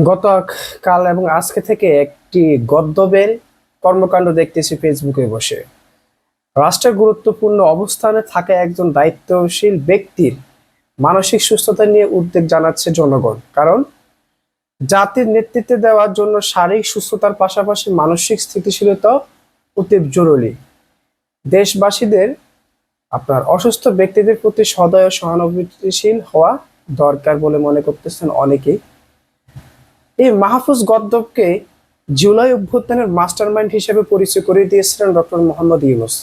গত কাল এবং আজকে থেকে একটি গদ্যবের কর্মকাণ্ড দেখতেছি ফেসবুকে বসে। রাষ্ট্রের গুরুত্বপূর্ণ অবস্থানে থাকা একজন দায়িত্বশীল ব্যক্তির মানসিক সুস্থতা নিয়ে উদ্বেগ জানাচ্ছে জনগণ। কারণ জাতির নেতৃত্বে দেওয়ার জন্য শারীরিক সুস্থতার পাশাপাশি মানসিক স্থিতিশীলতা অতি জরুরি। দেশবাসীদের, আপনার অসুস্থ ব্যক্তিদের প্রতি সদয় সহানুভূতিশীল হওয়া দরকার বলে মনে করতেছেন অনেকেই। এই মাহফুজ গদ্দবকে জুলাই অভ্যুত্থানের মাস্টারমাইন্ড হিসেবে পরিচয় করে দিয়েছিলেন ডক্টর মোহাম্মদ ইউনুস।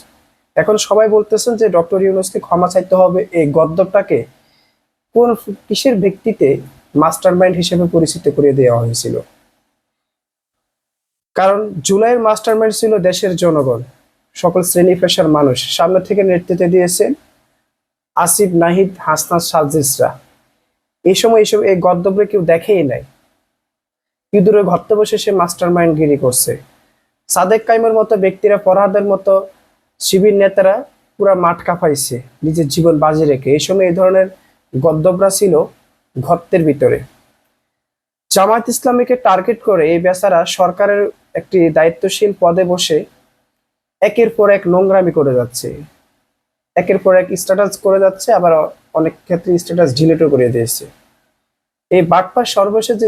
এখন সবাই বলতেছেন যে ডক্টর ইউনুসকে ক্ষমা চাইতে হবে। এই গদ্দবটাকে কোন কিসের ভিত্তিতে মাস্টারমাইন্ড হিসেবে পরিচিত করে দেওয়া হয়েছিল? কারণ জুলাইয়ের মাস্টারমাইন্ড ছিল দেশের জনগণ, সকল শ্রেণি পেশার মানুষ। সামনে থেকে নেতৃত্বে দিয়েছেন আসিফ নাহিদ, হাসনাত সাজিসরা। এই সময় এইসব এই গদ্দবরে কেউ দেখেই নাই। ইঁদুরে ঘরতে বসে সে মাস্টার মাইন্ড গিরি করছে। সাদেক কাইমের মতো ব্যক্তিরা পরাহাদের মতো শিবির নেতারা পুরা মাঠ কাঁপাইছে, নিজের জীবন বাজি রেখে। এই সময় এই ধরনের গদ্দবরা ছিল ঘত্তের ভিতরে। জামায়াত ইসলামীকে টার্গেট করে এই বেচারা সরকারের একটি দায়িত্বশীল পদে বসে একের পর এক নোংরামি করে যাচ্ছে। একের পর এক স্ট্যাটাস করে যাচ্ছে, আবার অনেক ক্ষেত্রে স্ট্যাটাস ডিলিটও করে দিয়েছে। এই বাটপার সর্বশেষ যে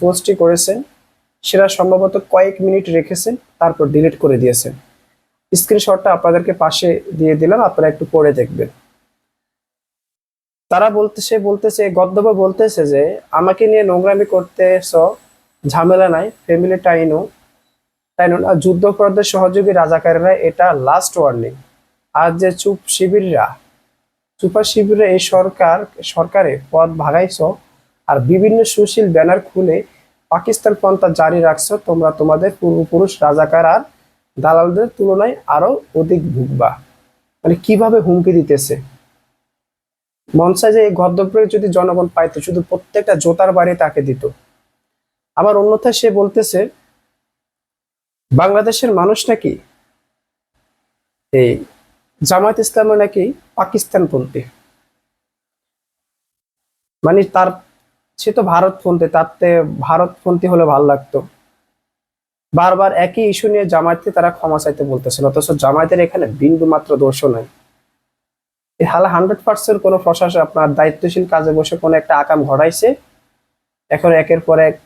পোস্টটি করেছেন, সেটা সম্ভবত কয়েক মিনিট রেখেছেন, তারপর ডিলিট করে দিয়েছেন। স্ক্রিনশটটা আপনাদেরকে পাশে দিয়ে দিলাম, আপনারা একটু পড়ে দেখবেন। তারা বলতেছে বলতেছে, গদ্যবা বলতেছে যে, আমাকে নিয়ে নোংরামি করতেছ, ঝামেলা নাই ফ্যামিলি টাইনও তাই না যুদ্ধপরাধের সহযোগী রাজাকারেরা এটা লাস্ট ওয়ার্নিং আর যে চুপ শিবিররা চুপা শিবিরে এই সরকার সরকারে পদ ভাগাইছ আর বিভিন্ন সুশীল ব্যানার খুলে পাকিস্তান পন্থা জারি রাখছো, তোমরা তোমাদের পূর্বপুরুষ রাজাকার আর দালালদের তুলনায় আরও অধিক ভুগবা। মানে কীভাবে হুমকি দিতেছে? মনসায় যে এই গদ্যপ্রয়োগ যদি জনগণ পাইতো, শুধু প্রত্যেকটা জোতার বাড়ি তাকে দিত। আবার অন্যথায় সে বলতেছে, বাংলাদেশের মানুষ নাকি এই জামায়াত ইসলামে নাকি পাকিস্তান পাকিস্তানপন্থী। মানে তার, সে তো ভারতপন্থী তাতে ভারতপন্থী হলে ভালো লাগতো। বারবার একই ইস্যু নিয়ে জামায়াতকে তারা ক্ষমা চাইতে বলতেছেন, অথচ জামায়াতের এখানে বিন্দু মাত্র দোষও নাই। হালা হান্ড্রেড পার্সেন্ট কোনো প্রশাসন আপনার দায়িত্বশীল কাজে বসে কোনো একটা আকাম ঘটাইছে, এখন একের পর এক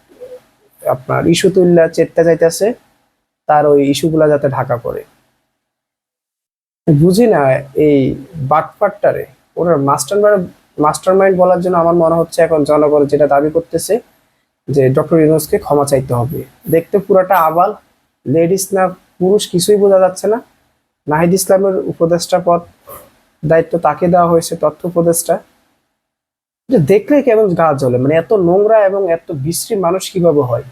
আপনার ইস্যু তুললা চেতে যাইতেছে, তার ওই ইস্যুগুলা যাতে ঢাকা পড়ে। বুঝি না এই বাটপাটটারে। ওনার মাস্টার মাস্টার মাইন্ড বলার জন্য আমার মনে হচ্ছে এখন জনগণ যেটা দাবি করতেছে যে ডক্টর ইউনুসকে ক্ষমা চাইতে হবে। দেখতে পুরাটা আবাল, লেডিস না পুরুষ কিছুই বোঝা যাচ্ছে না। নাহিদ ইসলামের উপদেষ্টা পদ, দায়িত্ব তাকে দেওয়া হয়েছে, তথ্য উপদেষ্টা। এটা দেখলে কেমন গা জ্বলে মানে এত নোংরা এবং এত বিশ্রী মানুষ কীভাবে হয়?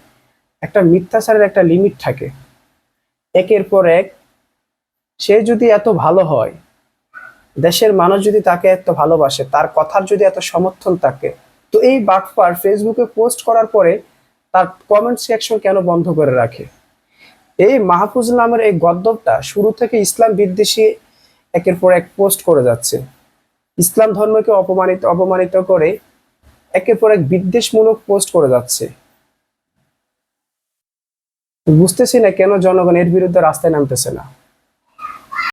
একটা মিথ্যাচারের একটা লিমিট থাকে। একের পর এক সে যদি এত ভালো হয়, দেশের মানুষ যদি তাকে এত ভালোবাসে, তার কথার যদি এত সমর্থন থাকে, তো এই বাটপার ফেসবুকে পোস্ট করার পরে তার কমেন্ট সেকশন কেন বন্ধ করে রাখে? এই মাহফুজ নামের এই গদ্যবটা শুরু থেকে ইসলাম বিদ্বেষী একের পর এক পোস্ট করে যাচ্ছে। ইসলাম ধর্মকে অপমানিত অপমানিত করে একের পর এক বিদ্বেষমূলক পোস্ট করে যাচ্ছে। বুঝতেছি না কেন জনগণ এর বিরুদ্ধে রাস্তায় নামতেছে না।